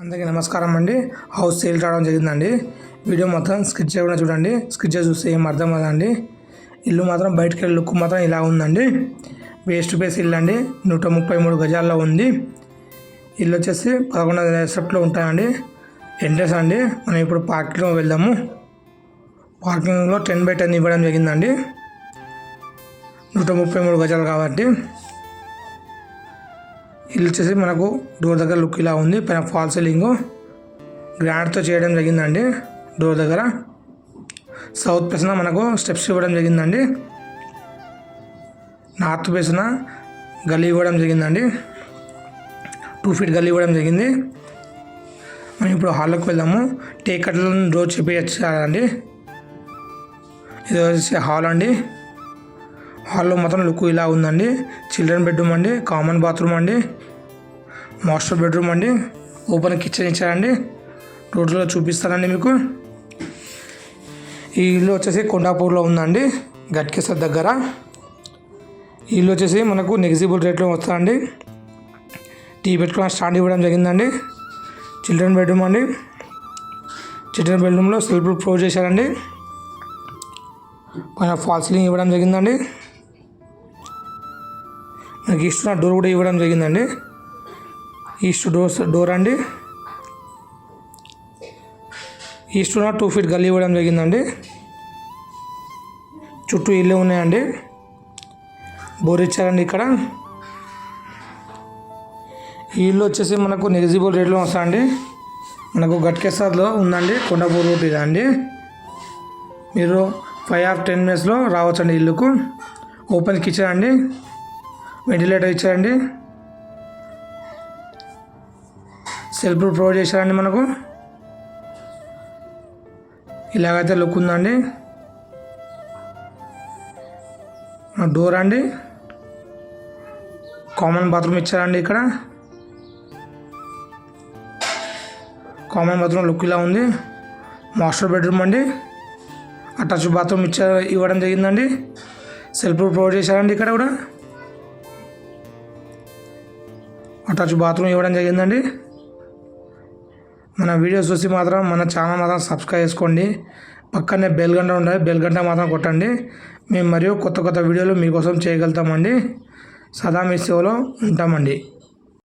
అందరికీ నమస్కారం అండి. హౌస్ సేల్ రావడం జరిగిందండి. వీడియో మొత్తం స్కిచ్ చేయకుండా చూడండి. స్కిచ్ చేసి చూస్తే ఏం అర్థం కదండి. ఇల్లు మాత్రం బయటకు వెళ్ళి లుక్ మాత్రం ఇలా ఉందండి. వేస్ట్ బేస్ ఇల్లు అండి. నూట ముప్పై మూడు గజాల్లో ఉంది. ఇల్లు వచ్చేసి పదకొండు వందల సెప్ట్లో ఉంటాయండి. ఎంట్రెన్స్ అండి. మనం ఇప్పుడు పార్కింగ్లో వెళ్దాము. పార్కింగ్లో టెన్ బై టెన్ ఇవ్వడం జరిగిందండి. నూట ముప్పై మూడు గజాలు కాబట్టి. ఇల్లు వచ్చేసి మనకు డోర్ దగ్గర లుక్ ఇలా ఉంది. పైన ఫాల్ సీలింగ్. గ్రాండ్తో చేయడం జరిగిందండి. డోర్ దగ్గర. సౌత్ పేసిన మనకు స్టెప్స్ ఇవ్వడం జరిగిందండి. నార్త్ పేసిన గల్లీ ఇవ్వడం జరిగిందండి. టూ ఫీట్ గల్లీ ఇవ్వడం జరిగింది. మనం ఇప్పుడు హాల్లోకి వెళ్దాము. టేకట్లను డోర్ చెప్పి వచ్చారండి ఇది వచ్చేసి హాల్ అండి. హాల్లో మొత్తం లుక్ ఇలా ఉందండి. చిల్డ్రన్ బెడ్రూమ్ అండి కామన్ బాత్రూమ్ అండి మాస్టర్ బెడ్రూమ్ అండి ఓపెన్ కిచెన్ ఇచ్చారండి. టోటల్గా చూపిస్తానండి మీకు. ఈ ఇల్లు వచ్చేసి కొండాపూర్లో ఉందండి గట్కేసర్ దగ్గర. ఈ ఇల్లు వచ్చేసి మనకు నెగిజిబుల్ రేట్లో వస్తుందండి. టీ పెట్టుకున్న స్టాండ్ ఇవ్వడం జరిగిందండి. చిల్డ్రన్ బెడ్రూమ్ అండి. చిల్డ్రన్ బెడ్రూమ్లో సెల్ఫ్ ప్రూవ్ చేశారండి. పైన ఫాల్ సీలింగ్ ఇవ్వడం జరిగిందండి. మనకి ఇస్తున్న డోర్ కూడా ఇవ్వడం జరిగిందండి. ఈస్ట్ డోర్స్ డోర్ అండి. ఈస్ట్లో టూ ఫీట్ గల్లీ ఇవ్వడం జరిగిందండి. చుట్టూ ఇల్లు ఉన్నాయండి. బోర్ ఇచ్చారండి ఇక్కడ. ఈ ఇల్లు వచ్చేసి మనకు నెగిజిబుల్ రేట్లో వస్తాయండి. మనకు గట్కేసార్లో ఉందండి. కొండపూర్ రూట్ ఇదండి మీరు ఫైవ్ ఆర్ టెన్ మినిట్స్లో రావచ్చండి ఇల్లుకు. ఓపెన్ కిచెన్ అండి. వెంటిలేటర్ ఇచ్చారండి. సెల్ఫ్ ప్రొవైడ్ చేశారండి మనకు. ఇలాగైతే లుక్ ఉందండి. డోర్ అండి. కామన్ బాత్రూమ్ ఇచ్చారండి ఇక్కడ. కామన్ బాత్రూమ్ లుక్ ఇలా ఉంది. మాస్టర్ బెడ్రూమ్ అండి. అటాచ్ బాత్రూమ్ ఇచ్చా ఇవ్వడం జరిగిందండి. సెల్ఫ్ ప్రొవైడ్ చేశారండి ఇక్కడ కూడా. అటాచ్ బాత్రూమ్ ఇవ్వడం జరిగిందండి. మన వీడియోస్ చూసి మాత్రం మన ఛానల్ మాత్రం సబ్స్క్రైబ్ చేసుకోండి. పక్కనే బెల్ గంట ఉంటుంది బెల్ గంట మాత్రం కొట్టండి. మేము మరియు కొత్త కొత్త వీడియోలు మీకోసం చేయగలుగుతామండి. సదా మీ సేవలో ఉంటామండి.